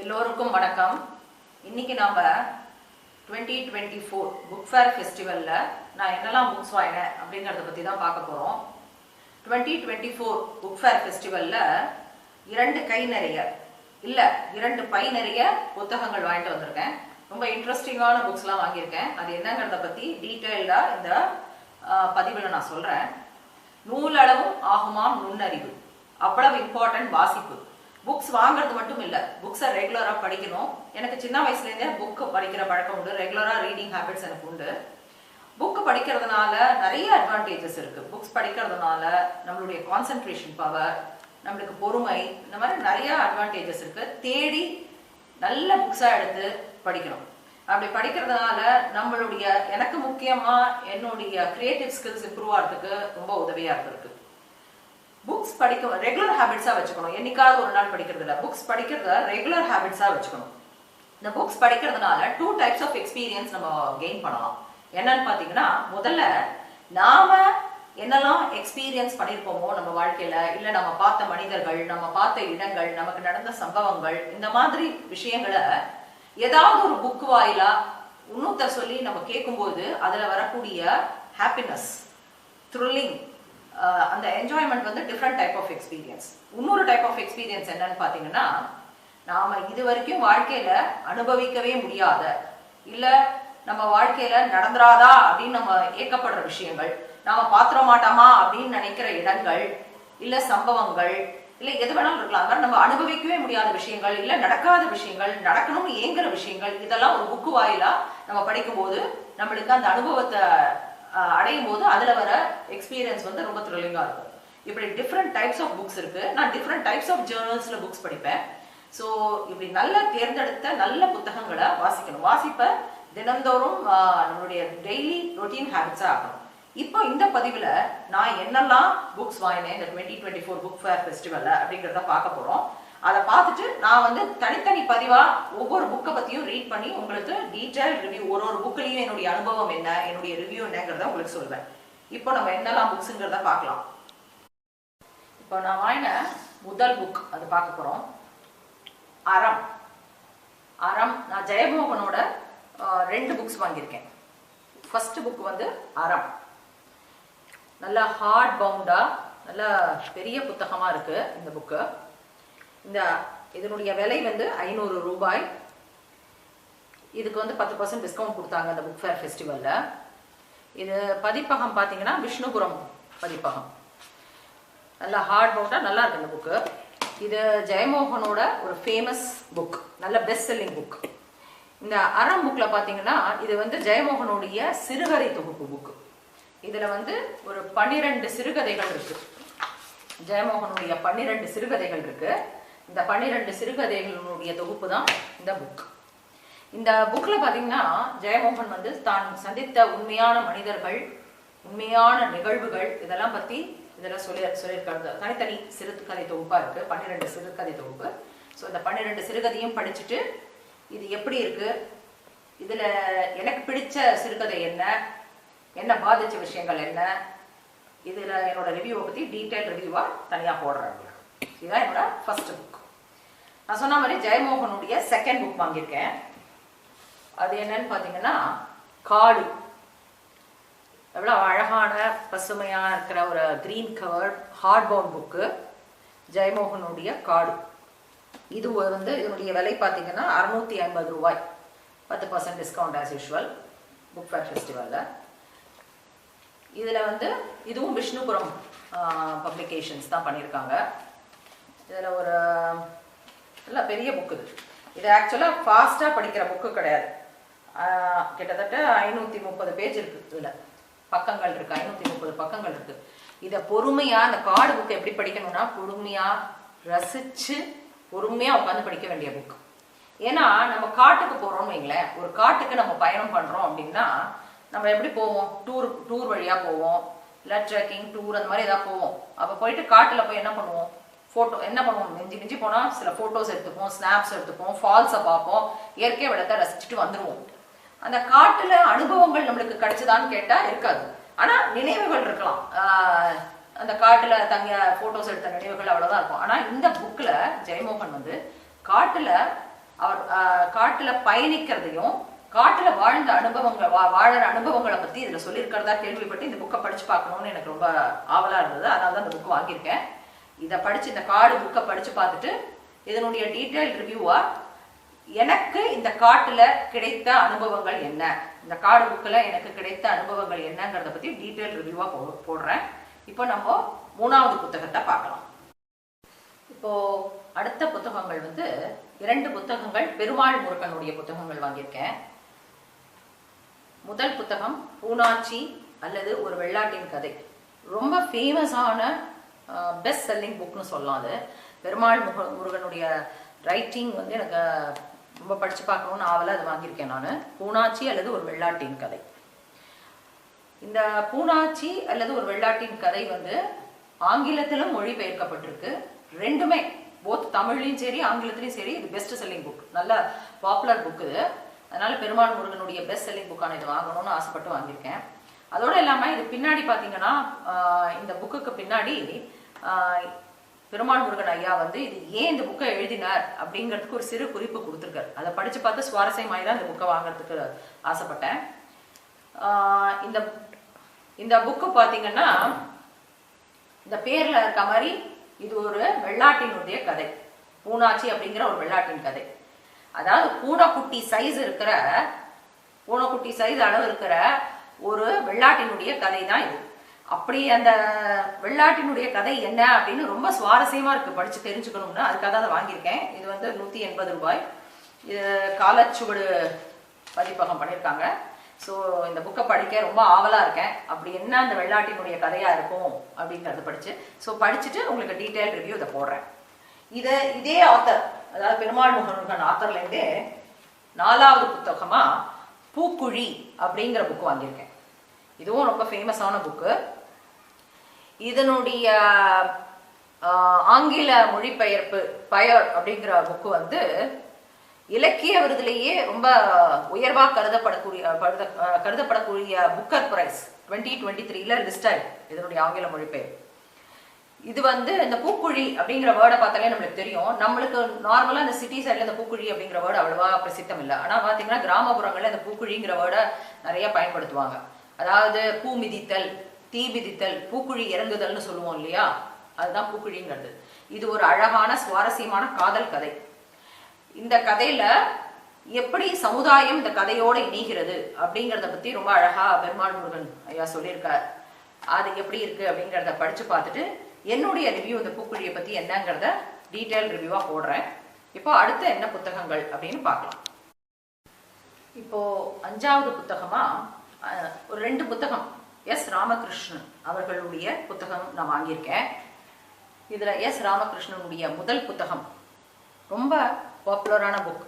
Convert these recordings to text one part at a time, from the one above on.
எல்லோருக்கும் வணக்கம். இன்னைக்கு நாம twenty twenty four book fair ஃபெஸ்டிவலில் நான் என்னெல்லாம் புக்ஸ் வாங்கினேன் அப்படிங்கிறத பற்றி தான் பார்க்க போகிறோம் twenty twenty four book fair ஃபெஸ்டிவலில் இரண்டு கை நிறைய இல்லை இரண்டு பை நிறைய புத்தகங்கள் வாங்கிட்டு வந்திருக்கேன். ரொம்ப இன்ட்ரெஸ்டிங்கான புக்ஸ்லாம் வாங்கியிருக்கேன். அது என்னங்கிறத பற்றி டீட்டெயில்டாக இந்த பதிவில் நான் சொல்கிறேன் நூலளவும் ஆகுமாம் நுண்ணறிவு. அவ்வளவு இம்பார்ட்டன்ட் வாசிப்பு. புக்ஸ் வாங்குறது மட்டும் இல்லை. புக்ஸை ரெகுலராக படிக்கணும். எனக்கு சின்ன வயசுலேருந்தே புக்கு புக் படிக்கிற பழக்கம் உண்டு. ரெகுலராக ரீடிங் ஹேபிட்ஸ் எனக்கு உண்டு. புக்கு படிக்கிறதுனால நிறைய அட்வான்டேஜஸ் இருக்குது புக்ஸ் படிக்கிறதுனால நம்மளுடைய கான்சென்ட்ரேஷன் பவர் நம்மளுக்கு பொறுமை இந்த மாதிரி நிறைய அட்வான்டேஜஸ் இருக்குது தேடி நல்ல புக்ஸாக எடுத்து படிக்கணும். அப்படி படிக்கிறதுனால நம்மளுடைய எனக்கு முக்கியமாக என்னுடைய கிரியேட்டிவ் ஸ்கில்ஸ் இம்ப்ரூவ் ஆகிறதுக்கு ரொம்ப உதவியாக இருந்திருக்கு. புக்ஸ் படிக்க ரெகுலர் ஹேபிட்ஸா வச்சுக்கணும். என்னைக்காவது ஒரு நாள் படிக்கிறது இல்லை புக்ஸ் படிக்கிறத ரெகுலர் ஹேபிட்ஸா வச்சுக்கணும். இந்த புக்ஸ் படிக்கிறதுனால டூ டைப்ஸ் ஆஃப் எக்ஸ்பீரியன்ஸ் நம்ம கெயின் பண்ணலாம். என்னன்னு பாத்தீங்கன்னா முதல்ல நாம என்னெல்லாம் எக்ஸ்பீரியன்ஸ் பண்ணியிருப்போமோ நம்ம வாழ்க்கையில இல்லை நம்ம பார்த்த மனிதர்கள் நம்ம பார்த்த இடங்கள் நமக்கு நடந்த சம்பவங்கள் இந்த மாதிரி விஷயங்களை ஏதாவது ஒரு புக் வாயிலா இன்னொருத்தர் சொல்லி நம்ம கேட்கும்போது அதுல வரக்கூடிய ஹாப்பினஸ் த்ரில்லிங் அந்த என்ஜாய்மெண்ட் வந்து டிஃப்ரெண்ட் டைப் ஆஃப் எக்ஸ்பீரியன்ஸ் இன்னொரு டைப் ஆஃப் எக்ஸ்பீரியன்ஸ் என்னன்னு பார்த்தீங்கன்னா நாம இது வரைக்கும் வாழ்க்கையில அனுபவிக்கவே முடியாத இல்ல நம்ம வாழ்க்கையில நடந்துராதா அப்படின்னு நம்ம ஏக்கப்படுற விஷயங்கள் நாம பாத்திர மாட்டோமா அப்படின்னு நினைக்கிற இடங்கள் இல்ல சம்பவங்கள் இல்ல எது வேணாலும் இருக்கலாம். அது மாதிரி நம்ம அனுபவிக்கவே முடியாத விஷயங்கள் இல்ல நடக்காத விஷயங்கள் நடக்கணும்னு ஏங்குற விஷயங்கள் இதெல்லாம் ஒரு புக்கு வாயிலா நம்ம படிக்கும்போது நம்மளுக்கு அந்த அனுபவத்தை அடையும் போது அதில் வர எக்ஸ்பீரியன்ஸ் வந்து ரொம்ப த்ரில்லிங்காக இருக்கும். இப்படி டிஃப்ரெண்ட் டைப்ஸ் ஆஃப் புக்ஸ் இருக்கு. நான் டிஃப்ரெண்ட் டைப்ஸ் ஆஃப் ஜேர்னல்ஸில் புக்ஸ் படிப்பேன். ஸோ இப்படி நல்ல தேர்ந்தெடுத்த நல்ல புத்தகங்களை வாசிக்கணும். வாசிப்பை தினந்தோறும் நம்மளுடைய டெய்லி ரொட்டீன் ஹேபிட்ஸாக ஆகணும் இப்போ இந்த பதிவில் நான் என்னெல்லாம் புக்ஸ் வாங்கினேன்? இந்த twenty twenty four book fair ஃபெஸ்டிவலில் அப்படிங்கிறத பார்க்க போகிறோம் அதை பார்த்துட்டு நான் வந்து தனித்தனி பதிவா ஒவ்வொரு புக்கை பத்தியும் ரீட் பண்ணி உங்களுக்கு டீடைல் ரிவ்யூ ஒரு ஒரு புக்லயும் என்னுடைய அனுபவம் என்ன என்னுடைய ரிவ்யூ என்னங்கிறத உங்களுக்கு சொல்வேன். இப்போ நம்ம என்னெல்லாம் புக்ஸுங்கிறத பார்க்கலாம். இப்போ நான் வாங்கின முதல் புக் அது பார்க்க போறோம். அறம். அறம் நான் ஜெயமோகனோட ரெண்டு புக்ஸ் வாங்கியிருக்கேன். ஃபர்ஸ்ட் புக் வந்து அறம். நல்லா ஹார்ட் பவுண்டா நல்ல பெரிய புத்தகமா இருக்கு இந்த புக்கு இந்த இதனுடைய விலை வந்து ஐநூறு ரூபாய். இதுக்கு வந்து பத்து பர்சன்ட் டிஸ்கவுண்ட் கொடுத்தாங்க அந்த புக் ஃபேர் ஃபெஸ்டிவலில் இது பதிப்பகம் பார்த்தீங்கன்னா விஷ்ணுபுரம் பதிப்பகம். நல்லா ஹார்ட் பவுண்டாக நல்லா இருக்கு இந்த புக்கு இது ஜெயமோகனோட ஒரு ஃபேமஸ் புக் நல்ல பெஸ்ட் செல்லிங் புக் இந்த அறம் புக்கில் பார்த்தீங்கன்னா இது வந்து ஜெயமோகனுடைய சிறுகதை தொகுப்பு புக்கு இதில் வந்து ஒரு பன்னிரெண்டு சிறுகதைகள் இருக்கு. ஜெயமோகனுடைய பன்னிரெண்டு சிறுகதைகள் இருக்குது இந்த பன்னிரெண்டு சிறுகதைகளினுடைய தொகுப்பு தான் இந்த புக் இந்த புக்கில் பார்த்தீங்கன்னா ஜெயமோகன் வந்து தான் சந்தித்த உண்மையான மனிதர்கள் உண்மையான நிகழ்வுகள் இதெல்லாம் பற்றி இதெல்லாம் சொல்லி சொல்லியிருக்காரு தனித்தனி சிறுகதை தொகுப்பாக இருக்குது பன்னிரெண்டு சிறுகதை தொகுப்பு. ஸோ இந்த பன்னிரெண்டு சிறுகதையும் படிச்சுட்டு இது எப்படி இருக்குது இதில் எனக்கு பிடிச்ச சிறுகதை என்ன? என்ன பாதித்த விஷயங்கள் என்ன? இதில் என்னோட ரிவ்யூவை பற்றி டீட்டெயில் ரிவ்யூவாக தனியாக போடுறாங்க இதுதான் என்னோட ஃபர்ஸ்ட் புக் நான் சொன்ன மாதிரி ஜெயமோகனுடைய செகண்ட் புக் வாங்கியிருக்கேன். அது என்னன்னு பார்த்தீங்கன்னா காடு எவ்வளோ அழகான பசுமையாக இருக்கிற ஒரு green cover hard bound book ஜெயமோகனுடைய Kaadu இது வந்து இதனுடைய விலை பார்த்தீங்கன்னா அறுநூத்தி ஐம்பது ரூபாய். பத்து percent discount as usual book fair ஃபெஸ்டிவலில் இதில் வந்து இதுவும் விஷ்ணுபுரம் பப்ளிகேஷன்ஸ் தான் பண்ணியிருக்காங்க. இதில் ஒரு நல்ல பெரிய புக்கு இது. இது ஆக்சுவலாக ஃபாஸ்ட்டாக படிக்கிற புக்கு கிடையாது. கிட்டத்தட்ட ஐநூற்றி முப்பது பேஜ் இருக்குது இதில். பக்கங்கள் இருக்கு ஐநூற்றி முப்பது பக்கங்கள் இருக்குது இதை பொறுமையாக அந்த கார்டு புக்கை எப்படி படிக்கணும்னா பொறுமையாக ரசித்து பொறுமையாக உட்காந்து படிக்க வேண்டிய புக் ஏன்னா நம்ம காட்டுக்கு போகிறோம்னு வைங்களேன் ஒரு காட்டுக்கு நம்ம பயணம் பண்ணுறோம் அப்படின்னா நம்ம எப்படி போவோம்? டூர் டூர் வழியாக போவோம். இல்லை ட்ரெக்கிங் டூர் அந்த மாதிரி ஏதாவது போவோம். அப்போ போயிட்டு காட்டில் போய் என்ன பண்ணுவோம்? ஃபோட்டோ என்ன பண்ணுவோம் மிஞ்சி மிஞ்சி போனால் சில ஃபோட்டோஸ் எடுத்துப்போம் ஸ்னாப்ஸ் எடுத்துப்போம் ஃபால்ஸை பார்ப்போம் இயற்கை வளத்தை ரசிச்சுட்டு வந்துடுவோம் அந்த காட்டில் அனுபவங்கள் நம்மளுக்கு கிடைச்சதான்னு கேட்டால் இருக்காது. ஆனால் நினைவுகள் இருக்கலாம். அந்த காட்டில் தங்கிய ஃபோட்டோஸ் எடுத்த நினைவுகள் அவ்வளோதான் இருக்கும். ஆனால் இந்த புக்கில் ஜெயமோகன் வந்து காட்டில் அவர் காட்டில் பயணிக்கிறதையும் காட்டில் வாழ்ந்த அனுபவங்கள் வா- வாழற அனுபவங்களை பற்றி இதில் சொல்லியிருக்கிறதா கேள்விப்பட்டு இந்த புக்கை படித்து பார்க்கணும்னு எனக்கு ரொம்ப ஆவலாக இருந்தது. அதனால தான் இந்த புக் வாங்கியிருக்கேன். இதை படிச்சு இந்த காடு புக்கை படிச்சு பார்த்துட்டு இதனுடைய டீட்டெயில் ரிவ்யூவா எனக்கு இந்த காட்டில் கிடைத்த அனுபவங்கள் என்ன? இந்த காடு புக்கில் எனக்கு கிடைத்த அனுபவங்கள் என்னங்கிறத பற்றி டீட்டெயில் ரிவ்யூவாக போ போடுறேன். இப்போ நம்ம மூணாவது புத்தகத்தை பார்க்கலாம். இப்போ அடுத்த புத்தகங்கள் வந்து இரண்டு புத்தகங்கள் பெருமாள் முருகனுடைய புத்தகங்கள் வாங்கியிருக்கேன். முதல் புத்தகம் பூனாச்சி அல்லது ஒரு வெள்ளாட்டின் கதை. ரொம்ப ஃபேமஸான பெஸ்ட் செல்லிங் புக்னு சொல்லலாம் அது. பெருமாள் முக முருகனுடைய ரைட்டிங் வந்து எனக்கு ரொம்ப படித்து பார்க்கணும்னு ஆவலை அது வாங்கியிருக்கேன் நான். பூனாச்சி அல்லது ஒரு வெள்ளாட்டின் கதை. இந்த பூனாச்சி அல்லது ஒரு வெள்ளாட்டின் கதை வந்து ஆங்கிலத்திலும் மொழிபெயர்க்கப்பட்டிருக்கு. ரெண்டுமே போத் தமிழ்லையும் சரி ஆங்கிலத்திலையும் சரி இது பெஸ்ட் செல்லிங் புக் நல்ல பாப்புலர் புக் இது. அதனால பெருமாள் முருகனுடைய பெஸ்ட் செல்லிங் புக்கான இது வாங்கணும்னு ஆசைப்பட்டு வாங்கியிருக்கேன். அதோடு இல்லாமல் இது பின்னாடி பார்த்தீங்கன்னா இந்த புக்குக்கு பின்னாடி பெருமாள் முருகன் ஐயா வந்து இது ஏன் இந்த புக்கை எழுதினார் அப்படிங்கிறதுக்கு ஒரு சிறு குறிப்பு கொடுத்துருக்காரு. அதை படித்து பார்த்து சுவாரஸ்யமாயி தான் இந்த புக்கை வாங்குறதுக்கு ஆசைப்பட்டேன். இந்த இந்த புக்கு பார்த்தீங்கன்னா இந்த பேரில் இருக்க மாதிரி இது ஒரு வெள்ளாட்டினுடைய கதை. பூனாச்சி அப்படிங்கிற ஒரு வெள்ளாட்டின் கதை. அதாவது பூனைக்குட்டி சைஸ் இருக்கிற பூனைக்குட்டி சைஸ் அளவு இருக்கிற ஒரு வெள்ளாட்டினுடைய கதை தான் இது. அப்படி அந்த வெள்ளாட்டினுடைய கதை என்ன அப்படின்னு ரொம்ப சுவாரஸ்யமா இருக்கு. படிச்சு தெரிஞ்சுக்கணும்னு. அதுக்காக தான் அதை வாங்கியிருக்கேன். இது வந்து நூத்தி எண்பது ரூபாய். இது காலச்சுவடு பதிப்பகம் பண்ணியிருக்காங்க. ஸோ இந்த புக்கை படிக்க ரொம்ப ஆவலாக இருக்கேன். அப்படி என்ன அந்த வெள்ளாட்டினுடைய கதையாக இருக்கும் அப்படிங்கிறத படித்து ஸோ படிச்சுட்டு உங்களுக்கு டீட்டெயில் ரிவ்யூ இதை போடுறேன். இதை இதே ஆத்தர் அதாவது பெருமாள் முகனுகன் ஆத்தர்லேருந்தே நாலாவது புத்தகமாக பூக்குழி அப்படிங்கிற புக்கு வாங்கியிருக்கேன். இதுவும் ரொம்ப ஃபேமஸான புக்கு இதனுடைய ஆங்கில மொழிபெயர்ப்பு பயர் அப்படிங்கிற புக்கு வந்து இலக்கிய விருதுலேயே ரொம்ப உயர்வாக கருதப்படக்கூடிய கருத கருதப்படக்கூடிய புக்கர் பிரைஸ் டுவெண்ட்டி டுவெண்ட்டி த்ரீல லிஸ்ட் ஆயிருக்கு இதனுடைய ஆங்கில மொழிபெயர்ப்பு இது வந்து இந்த பூக்குழி அப்படிங்கிற வேர்டை பார்த்தாலே நம்மளுக்கு தெரியும். நம்மளுக்கு நார்மலாக இந்த சிட்டி சைடில் இந்த பூக்குழி அப்படிங்கிற வேர்டு அவ்வளவா பிரசித்தம் இல்லை. ஆனால் பார்த்தீங்கன்னா கிராமப்புறங்களில் இந்த பூக்குழிங்கிற வேர்டை நிறைய பயன்படுத்துவாங்க. அதாவது பூ மிதித்தல் தீ விதித்தல் பூக்குழி இறங்குதல்னு சொல்லுவோம் இல்லையா? அதுதான் பூக்குழிங்கிறது. இது ஒரு அழகான சுவாரஸ்யமான காதல் கதை. இந்த கதையில எப்படி சமுதாயம் இந்த கதையோட இணைகிறது அப்படிங்கிறத பத்தி ரொம்ப அழகா பெருமாள் முருகன் ஐயா சொல்லியிருக்கார். அது எப்படி இருக்கு அப்படிங்கிறத படிச்சு பார்த்துட்டு என்னுடைய ரிவ்யூ இந்த பூக்குழியை பத்தி என்னங்கிறத டீட்டெயில் ரிவ்யூவா போடுறேன். இப்போ அடுத்த என்ன புத்தகங்கள் அப்படின்னு பார்க்கலாம். இப்போ அஞ்சாவது புத்தகமா ஒரு ரெண்டு புத்தகம். எஸ் ராமகிருஷ்ணன் அவர்களுடைய புத்தகம் நான் வாங்கியிருக்கேன். இதில் எஸ் ராமகிருஷ்ணனுடைய முதல் புத்தகம். ரொம்ப பாப்புலரான புக்.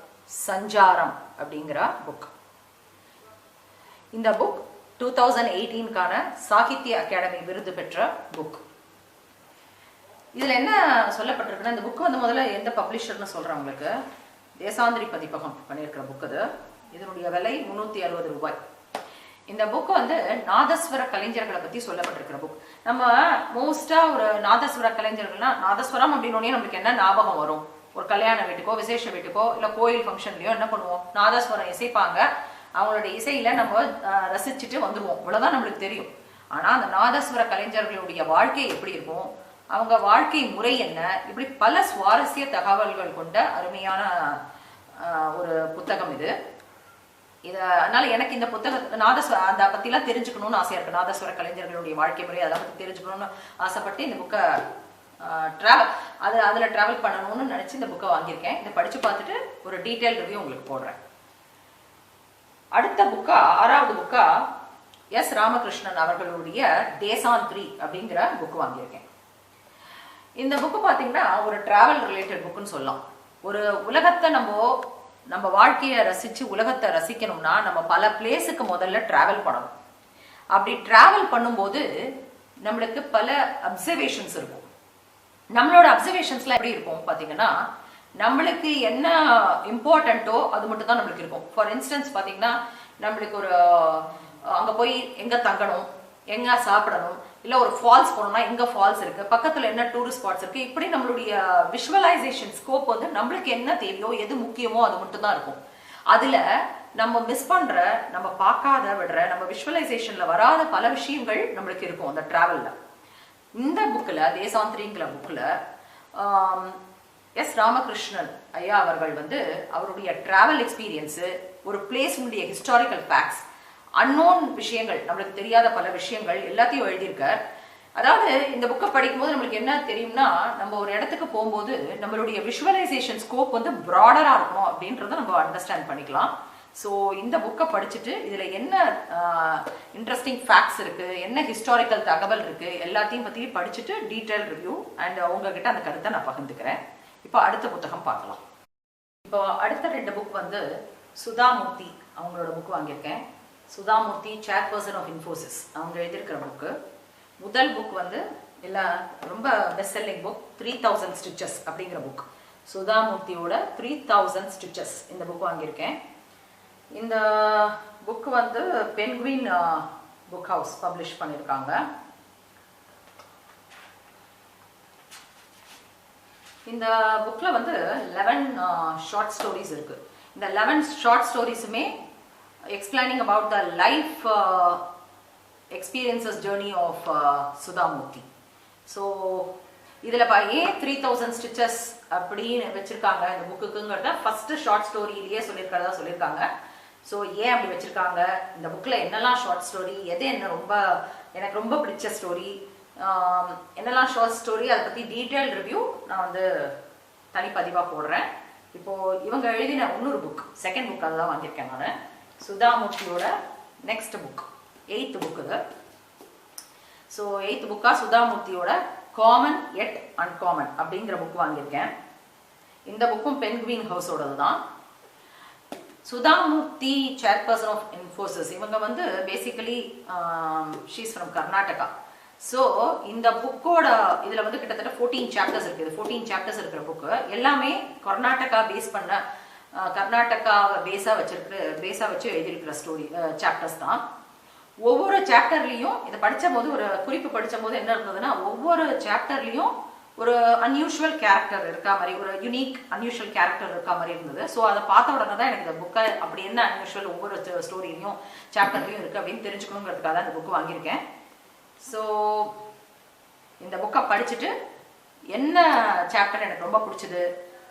சஞ்சாரம் அப்படிங்கிற புக். இந்த புக் டூ தௌசண்ட் எயிட்டீன்கான சாகித்ய அகாடமி விருது பெற்ற புக். இதில் என்ன சொல்லப்பட்டிருக்குன்னா இந்த புக் வந்து முதல்ல எந்த பப்ளிஷர்னு சொல்கிறவங்களுக்கு தேசாந்திரி பதிப்பகம் பண்ணியிருக்கிற புக் இது இதனுடைய விலை முந்நூற்றி அறுபது ரூபாய். இந்த புக் வந்து நாதஸ்வர கலைஞர்களை பத்தி சொல்லப்பட்டிருக்கிற புக் நம்ம மோஸ்டா ஒரு நாதஸ்வர கலைஞர்கள்னா நாதஸ்வரம் அப்படின்னு நம்மளுக்கு என்ன ஞாபகம் வரும்? ஒரு கல்யாண வீட்டுக்கோ விசேஷ வீட்டுக்கோ இல்ல கோயில் ஃபங்க்ஷன்லயோ என்ன பண்ணுவோம்? நாதஸ்வரம் இசைப்பாங்க. அவங்களுடைய இசையில நம்ம ரசிச்சுட்டு வந்துருவோம். இவ்வளவுதான் நம்மளுக்கு தெரியும். ஆனா அந்த நாதஸ்வர கலைஞர்களுடைய வாழ்க்கை எப்படி இருக்கும்? அவங்க வாழ்க்கை முறை என்ன? இப்படி பல சுவாரஸ்ய தகவல்கள் கொண்ட அருமையான ஒரு புத்தகம் இது. இதை அதனால எனக்கு இந்த புத்தக நாதஸ்வர அதை பற்றிலாம் தெரிஞ்சுக்கணும்னு ஆசையாக இருக்கு. நாதஸ்வர கலைஞர்களுடைய வாழ்க்கை முறை அதை பற்றி தெரிஞ்சுக்கணும்னு ஆசைப்பட்டு இந்த புக்கை ட்ராவல் அது அதில் ட்ராவல் பண்ணணும்னு நினச்சி இந்த புக்கை வாங்கியிருக்கேன். இதை படித்து பார்த்துட்டு ஒரு டீட்டெயில் ரிவ்யூ உங்களுக்கு போடுறேன். அடுத்த புக்கா ஆறாவது புக்கா எஸ் ராமகிருஷ்ணன் அவர்களுடைய தேசாந்திரி அப்படிங்கிற புக் வாங்கியிருக்கேன். இந்த புக்கு பார்த்தீங்கன்னா ஒரு ட்ராவல் ரிலேட்டட் புக்குன்னு சொல்லலாம். ஒரு உலகத்தை நம்ம நம்ம வாழ்க்கையை ரசித்து உலகத்தை ரசிக்கணும்னா நம்ம பல பிளேஸுக்கு முதல்ல ட்ராவல் பண்ணணும். அப்படி ட்ராவல் பண்ணும்போது நம்மளுக்கு பல அப்சர்வேஷன்ஸ் இருக்கும். நம்மளோட அப்சர்வேஷன்ஸ்லாம் எப்படி இருக்கும் பார்த்தீங்கன்னா நம்மளுக்கு என்ன இம்பார்ட்டண்ட்டோ அது மட்டும் தான் நம்மளுக்கு இருக்கும். ஃபார் இன்ஸ்டன்ஸ் பார்த்தீங்கன்னா நம்மளுக்கு ஒரு அங்கே போய் எங்கே தங்கணும் எங்கே சாப்பிடணும் இல்லை ஒரு ஃபால்ஸ் போனோம்னா எங்கே ஃபால்ஸ் இருக்குது பக்கத்தில் என்ன டூரிஸ்ட் ஸ்பாட்ஸ் இருக்குது இப்படி நம்மளுடைய விஷுவலைசேஷன் ஸ்கோப் வந்து நம்மளுக்கு என்ன தேவையோ எது முக்கியமோ அது மட்டும் தான் இருக்கும். அதில் நம்ம மிஸ் பண்ணுற நம்ம பார்க்காத விடுற நம்ம விஷுவலைசேஷனில் வராத பல விஷயங்கள் நம்மளுக்கு இருக்கும் அந்த ட்ராவலில் இந்த புக்கில் தேசாந்திரிங்கிற புக்கில் எஸ் ராமகிருஷ்ணன் ஐயா அவர்கள் வந்து அவருடைய ட்ராவல் எக்ஸ்பீரியன்ஸு ஒரு பிளேஸினுடைய ஹிஸ்டாரிக்கல் ஃபேக்ட்ஸ் அன்னோன் விஷயங்கள் நம்மளுக்கு தெரியாத பல விஷயங்கள் எல்லாத்தையும் எழுதியிருக்கார். அதாவது இந்த புக்கை படிக்கும்போது நம்மளுக்கு என்ன தெரியும்னா நம்ம ஒரு இடத்துக்கு போகும்போது நம்மளுடைய விஷுவலைசேஷன் ஸ்கோப் வந்து ப்ராடராக இருக்கணும் அப்படின்றத நம்ம அண்டர்ஸ்டாண்ட் பண்ணிக்கலாம். ஸோ இந்த புக்கை படிச்சுட்டு இதில் என்ன இன்ட்ரெஸ்டிங் ஃபேக்ட்ஸ் இருக்குது என்ன ஹிஸ்டாரிக்கல் தகவல் இருக்குது எல்லாத்தையும் பற்றி படிச்சுட்டு டீட்டெயில் ரிவ்யூ அண்ட் உங்ககிட்ட அந்த கருத்தை நான் பகிர்ந்துக்கிறேன். இப்போ அடுத்த புத்தகம் பார்க்கலாம். இப்போ அடுத்த ரெண்டு புக் வந்து சுதாமூர்த்தி அவங்களோட புக் வாங்கியிருக்கேன். சுதாமூர்த்தி சேர்பர்சன் ஆஃப் இன்ஃபோசிஸ் அவங்க எழுதியிருக்கிற புக்கு முதல் புக் வந்து இல்லை ரொம்ப best selling book three thousand stitches அப்படிங்கிற புக் சுதாமூர்த்தியோட த்ரீ தௌசண்ட் ஸ்டிச்சஸ் இந்த புக் வாங்கியிருக்கேன். இந்த புக் வந்து பென்குவின் புக் ஹவுஸ் பப்ளிஷ் பண்ணியிருக்காங்க. இந்த புக்கில் வந்து லெவன் ஷார்ட் ஸ்டோரிஸ் இருக்குது இந்த லெவன் ஷார்ட் ஸ்டோரிஸுமே explaining about the life experiences journey of Sudha Murthy so இதில் பா ஏன் த்ரீ தௌசண்ட் ஸ்டிச்சஸ் அப்படின்னு வச்சுருக்காங்க? இந்த புக்குக்குங்கிறத ஃபஸ்ட்டு ஷார்ட் ஸ்டோரியிலேயே சொல்லியிருக்கிறதா சொல்லியிருக்காங்க. ஸோ ஏன் அப்படி வச்சுருக்காங்க? இந்த புக்கில் என்னெல்லாம் ஷார்ட் ஸ்டோரி எது என்ன ரொம்ப எனக்கு ரொம்ப பிடிச்ச ஸ்டோரி என்னெல்லாம் ஷார்ட் ஸ்டோரி அதை பற்றி டீட்டெயில் ரிவ்யூ நான் வந்து தனிப்பதிவாக போடுறேன். இப்போது இவங்க எழுதின இன்னொரு புக் செகண்ட் புக் அதுதான் வாங்கியிருக்கேன் நான். சுதாமூர்த்தியோட நெக்ஸ்ட் புக் எயித்து புக் இது. ஸோ எயித்து புக்காக சுதாமூர்த்தியோட காமன் எட் அன்காமன் அப்படிங்கிற புக் வாங்கியிருக்கேன். இந்த புக்கும் பென்குவின் ஹவுஸோடது தான். சுதாமூர்த்தி சேர்பர்சன் ஆஃப் இன்ஃபோசிஸ் இவங்க வந்து basically she's from Karnataka so இந்த புக்கோட இதில் வந்து கிட்டத்தட்ட ஃபோர்டீன் சாப்டர்ஸ் இருக்குது ஃபோர்டீன் சாப்டர்ஸ் இருக்கிற புக்கு எல்லாமே கர்நாடகா பேஸ் பண்ண கர்நாடகாவை பேஸாக வச்சிருக்கிற பேஸாக வச்சு எழுதியிருக்கிற ஸ்டோரி சாப்டர்ஸ் தான். ஒவ்வொரு சாப்டர்லேயும் இதை படித்த போது ஒரு குறிப்பு படித்த போது என்ன இருந்ததுன்னா ஒவ்வொரு சாப்டர்லேயும் ஒரு அன்யூஷுவல் கேரக்டர் இருக்கா மாதிரி ஒரு யூனிக் அன்யூஷுவல் கேரக்டர் இருக்கா மாதிரி இருந்தது. ஸோ அதை பார்த்த உடனே தான் எனக்கு இந்த புக்கை அப்படி என்ன அன்யூஷுவல் ஒவ்வொரு ஸ்டோரிலையும் சாப்டர்லையும் இருக்குது அப்படின்னு தெரிஞ்சுக்கணுங்கிறதுக்காக தான் இந்த புக்கு வாங்கியிருக்கேன். ஸோ இந்த புக்கை படிச்சுட்டு என்ன சாப்டர் எனக்கு ரொம்ப பிடிச்சது?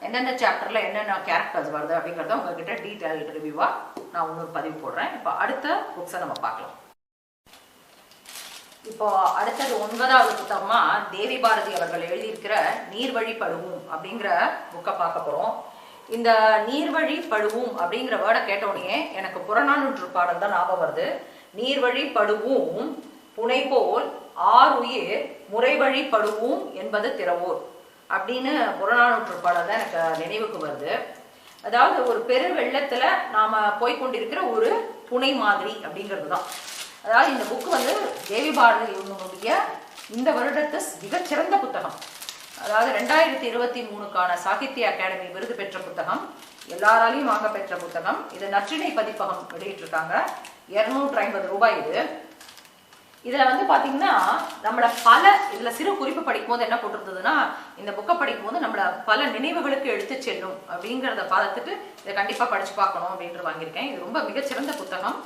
எந்தெந்த சாப்டரில் என்னென்ன கேரக்டர்ஸ் வருது அப்படிங்கிறத உங்ககிட்ட டீட்டெயில் ரிவ்யூவாக நான் இன்னொரு பதிவு போடுறேன். இப்போ அடுத்த புக்ஸை நம்ம பார்க்கலாம். இப்போ அடுத்தது ஒன்பதாவது புத்தகமா தேவி பாரதி அவர்கள் எழுதியிருக்கிற நீர்வழி படுவோம் அப்படிங்கிற புக்கை பார்க்க போறோம். இந்த நீர்வழி படுவோம் அப்படிங்கிற வேர்டை கேட்டோடனே எனக்கு புறநானூற்று பாடல் தான் ஞாபகம் வருது. நீர்வழி படுவும் புனை போல் ஆறுயிர் முறைவழி படுவோம் என்பது திறவோர். அப்படின்னு புறநானூற்று பாடல் தான் எனக்கு நினைவுக்கு வருது. அதாவது ஒரு பெரு வெள்ளத்துல நாம போய்கொண்டிருக்கிற ஒரு புனை மாதிரி அப்படிங்கிறது தான் அதாவது இந்த புக்கு வந்து தேவி பாரதியினுடைய இந்த வருடத்து மிகச்சிறந்த புத்தகம். அதாவது ரெண்டாயிரத்தி இருபத்தி மூணுக்கான சாகித்ய அகாடமி விருது பெற்ற புத்தகம் எல்லாராலையும் வாங்க பெற்ற புத்தகம். இது நற்றிணை பதிப்பகம் வெளியிட்டிருக்காங்க. இருநூற்றி ஐம்பது ரூபாய் இது. இதுல வந்து பாத்தீங்கன்னா நம்மளோட பல இதுல சிறு குறிப்பு படிக்கும் போது என்ன போட்டிருந்ததுன்னா இந்த புக்கை படிக்கும் போது நம்மள பல நினைவுகளுக்கு எடுத்து செல்லும் அப்படிங்கிறத பார்த்துட்டு இதை கண்டிப்பா படிச்சு பார்க்கணும் அப்படின்ட்டு வாங்கியிருக்கேன். இது ரொம்ப மிகச்சிறந்த புத்தகம்.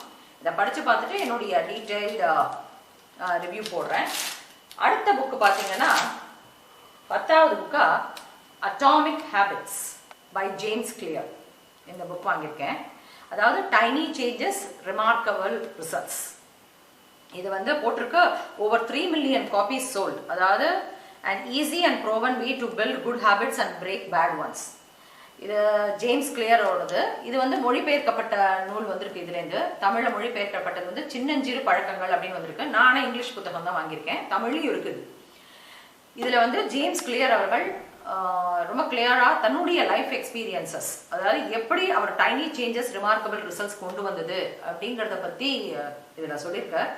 இதை படிச்சு பார்த்துட்டு என்னுடைய டீட்டெயில்டு ரிவ்யூ போடுறேன். அடுத்த புக்கு பார்த்தீங்கன்னா பத்தாவது புக்கா atomic habits by James Clear இந்த புக் வாங்கியிருக்கேன். அதாவது டைனி சேஞ்சஸ் ரிமார்க்கபிள் ரிசல்ட்ஸ் இது வந்து போட்டிருக்கு. Over three million copies sold அதாவது and easy and proven way to build good habits and break bad ones இது ஜேம்ஸ் கிளியரோடது இது வந்து மொழிபெயர்க்கப்பட்ட நூல் வந்திருக்கு இதுலேருந்து. தமிழில் மொழிபெயர்க்கப்பட்டது வந்து சின்னஞ்சிறு பழக்கங்கள் அப்படின்னு வந்திருக்கு. நானே இங்கிலீஷ் புத்தகம் தான் வாங்கியிருக்கேன். தமிழ்லையும் இருக்குது. இதில் வந்து ஜேம்ஸ் கிளியர் அவர்கள் ரொம்ப கிளியராக தன்னுடைய லைஃப் எக்ஸ்பீரியன்சஸ் அதாவது எப்படி அவர் டைனி சேஞ்சஸ் ரிமார்க்கபிள் ரிசல்ட்ஸ் கொண்டு வந்தது அப்படிங்கிறத பற்றி இதில் சொல்லியிருக்கேன்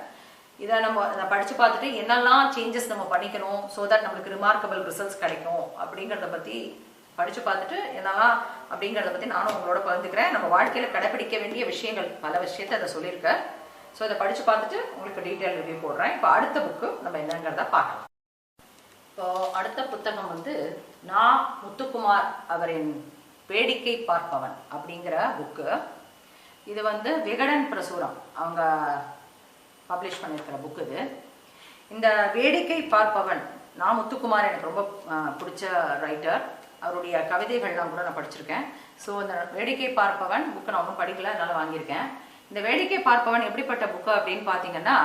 இதை நம்ம படித்து பார்த்துட்டு என்னெல்லாம் சேஞ்சஸ் நம்ம பண்ணிக்கணும் ஸோ தட் நம்மளுக்கு ரிமார்க்கபிள் ரிசல்ட்ஸ் கிடைக்கும் அப்படிங்கிறத பற்றி படித்து பார்த்துட்டு என்னெல்லாம் அப்படிங்கிறத பற்றி நானும் உங்களோட பகிர்ந்துக்கிறேன். நம்ம வாழ்க்கையில் கடைபிடிக்க வேண்டிய விஷயங்கள் பல விஷயத்தை அதை சொல்லியிருக்கேன் ஸோ இதை படித்து பார்த்துட்டு உங்களுக்கு டீட்டெயில் ரிவ்யூ போடுறேன். இப்போ அடுத்த புக்கு நம்ம என்னங்கிறத பார்க்கலாம். இப்போ அடுத்த புத்தகம் வந்து நான் முத்துக்குமார் அவரின் வேடிக்கை பார்ப்பவன் அப்படிங்கிற புக்கு இது வந்து விகடன் பிரசுரம். அவங்க பப்ளிஷ் பண்ணியிருக்கிற புக் இது. இந்த வேடிக்கை பார்ப்பவன் நான் முத்துக்குமார் எனக்கு ரொம்ப பிடிச்ச ரைட்டர் அவருடைய கவிதைகள்லாம் கூட நான் படிச்சிருக்கேன். ஸோ இந்த வேடிக்கை பார்ப்பவன் புக்கை நான் ஒன்றும் படிக்கல அதனால வாங்கியிருக்கேன். இந்த வேடிக்கை பார்ப்பவன் எப்படிப்பட்ட புக்கு அப்படின்னு பார்த்தீங்கன்னா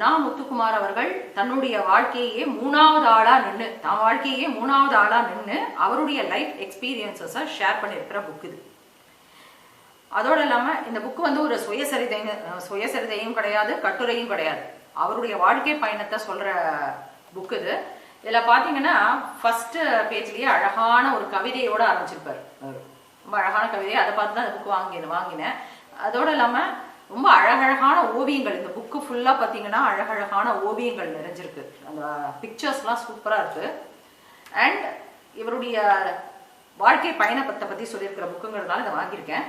நான் முத்துக்குமார் அவர்கள் தன்னுடைய வாழ்க்கையே மூணாவது ஆளாக நின்று தான் வாழ்க்கையே மூணாவது ஆளாக நின்று அவருடைய லைஃப் எக்ஸ்பீரியன்சஸை ஷேர் பண்ணியிருக்கிற புக் இது. அதோடு இல்லாமல் இந்த புக்கு வந்து ஒரு சுயசரிதை சுயசரிதையும் கிடையாது கட்டுரையும் கிடையாது. அவருடைய வாழ்க்கை பயணத்தை சொல்கிற புக்கு இது. இதில் பார்த்தீங்கன்னா ஃபஸ்ட்டு பேஜ்லேயே அழகான ஒரு கவிதையோட ஆரம்பிச்சிருப்பார் ரொம்ப அழகான கவிதை. அதை பார்த்து தான் அந்த புக் வாங்கினேன் வாங்கினேன். அதோடு இல்லாமல் ரொம்ப அழகழகான ஓவியங்கள். இந்த புக்கு ஃபுல்லாக பார்த்தீங்கன்னா அழகழகான ஓவியங்கள் நிறைஞ்சிருக்கு. அந்த பிக்சர்ஸ்லாம் சூப்பராக இருக்குது அண்ட் இவருடைய வாழ்க்கை பயணத்தை பற்றி சொல்லியிருக்கிற புக்குங்கிறதுனால இதை வாங்கியிருக்கேன்.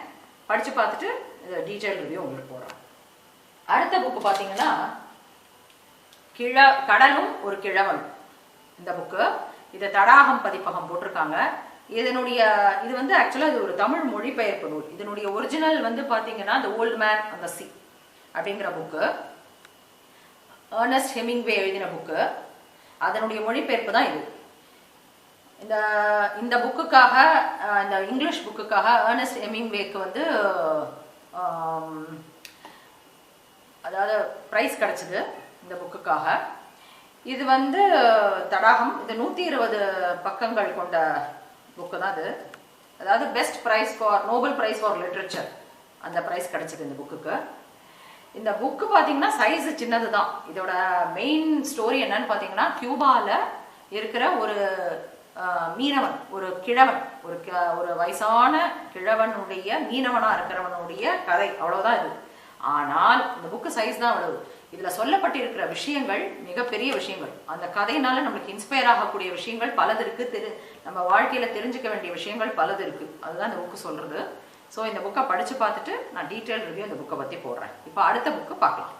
படித்து பார்த்துட்டு இதை டீட்டெயில் ரிவ்யூ உங்களுக்கு போடுறோம். அடுத்த புக்கு பார்த்தீங்கன்னா கிழ கடலும் ஒரு கிழவன். இந்த புக்கு இதை தடாகம் பதிப்பகம் போட்டிருக்காங்க. இதனுடைய இது வந்து ஆக்சுவலாக இது ஒரு தமிழ் மொழிபெயர்ப்பு நூல். இதனுடைய ஒரிஜினல் வந்து பார்த்தீங்கன்னா the ஓல்டு மேன் அந்த சி அப்படிங்கிற புக்கு ஏர்னஸ்ட் ஹெமிங்வே எழுதின புக்கு அதனுடைய மொழிபெயர்ப்பு தான் இது. இந்த இந்த புக்குக்காக இந்த இங்கிலீஷ் புக்குக்காக ஏர்னஸ்ட் எமிங்வேக்கு வந்து அதாவது ப்ரைஸ் கிடச்சிது இந்த புக்குக்காக இது வந்து தடாகம் இது நூற்றி இருபது பக்கங்கள் கொண்ட புக்கு தான் இது அதாவது best prize for Nobel prize for literature அந்த ப்ரைஸ் கிடச்சிது இந்த புக்குக்கு இந்த புக்கு பார்த்தீங்கன்னா சைஸ் சின்னது தான். இதோட மெயின் ஸ்டோரி என்னன்னு பார்த்தீங்கன்னா கியூபாவில் இருக்கிற ஒரு மீனவன் ஒரு கிழவன் ஒரு ஒரு வயசான கிழவனுடைய மீனவனா இருக்கிறவனுடைய கதை அவ்வளவுதான் இது. ஆனால் இந்த புக்கு சைஸ் தான் அவ்வளவு. இதுல சொல்லப்பட்டிருக்கிற விஷயங்கள் மிகப்பெரிய விஷயங்கள். அந்த கதையினால நம்மளுக்கு இன்ஸ்பயர் ஆகக்கூடிய விஷயங்கள் பலது இருக்கு. தெரு நம்ம வாழ்க்கையில தெரிஞ்சுக்க வேண்டிய விஷயங்கள் பலது இருக்கு. அதுதான் இந்த புக்கு சொல்றது. ஸோ இந்த புக்கை படிச்சு பார்த்துட்டு நான் டீட்டெயில் ரிவ்யூ இந்த புக்கை பத்தி போடுறேன். இப்போ அடுத்த புக்கு பார்க்கலாம்.